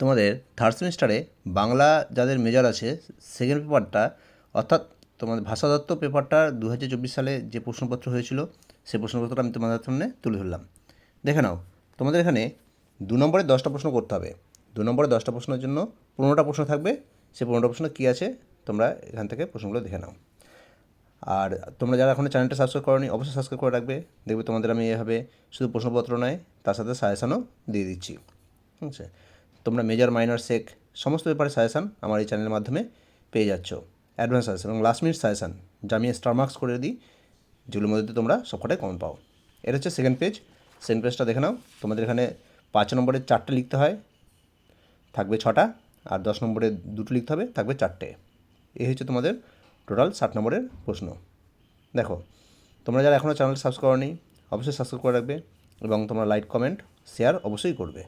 তোমাদের থার্ড সেমিস্টারে বাংলা যাদের মেজর আছে সেকেন্ড পেপারটা অর্থাৎ তোমাদের ভাষাতত্ত্ব পেপারটা দু হাজার চব্বিশ সালে যে প্রশ্নপত্র হয়েছিল সেই প্রশ্নপত্রটা আমি তোমাদের সামনে তুলে ধরলাম। দেখে নাও, তোমাদের এখানে দু নম্বরে দশটা প্রশ্ন করতে হবে। দু নম্বরে দশটা প্রশ্নের জন্য পনেরোটা প্রশ্ন থাকবে। সেই পনেরোটা প্রশ্ন কী আছে, তোমরা এখান থেকে প্রশ্নগুলো দেখে নাও। আর তোমরা যারা এখনও চ্যানেলটা সাবস্ক্রাইব করনি, অবশ্যই সাবস্ক্রাইব করে রাখবে। দেখবে তোমাদের আমি এভাবে শুধু প্রশ্নপত্র নয়, তার সাথে সাজেশানও দিয়ে দিচ্ছি। ঠিক আছে? তোমরা মেজর মাইনর সেক সমস্ত ব্যাপারে সাজেশান আমার এই চ্যানেলের মাধ্যমে পেয়ে যাচ্ছ। অ্যাডভান্স সাজেশন এবং লাস্ট মিনিট সাজেশান যা আমি স্টার মার্কস করে দিই, যেগুলোর মধ্যে তোমরা সবকটাই কমন পাও। এটা হচ্ছে সেকেন্ড পেজ সেকেন্ড পেজটা দেখে নাও। তোমাদের এখানে পাঁচ নম্বরের চারটে লিখতে হয়, থাকবে ছটা, আর দশ নম্বরে দুটো লিখতে হবে, থাকবে চারটে। এই হচ্ছে তোমাদের টোটাল ষাট নম্বরের প্রশ্ন। দেখো, তোমরা যারা এখনও চ্যানেল সাবস্ক্রাইব করনি, অবশ্যই সাবস্ক্রাইব করে রাখবে এবং তোমরা লাইক কমেন্ট শেয়ার অবশ্যই করবে।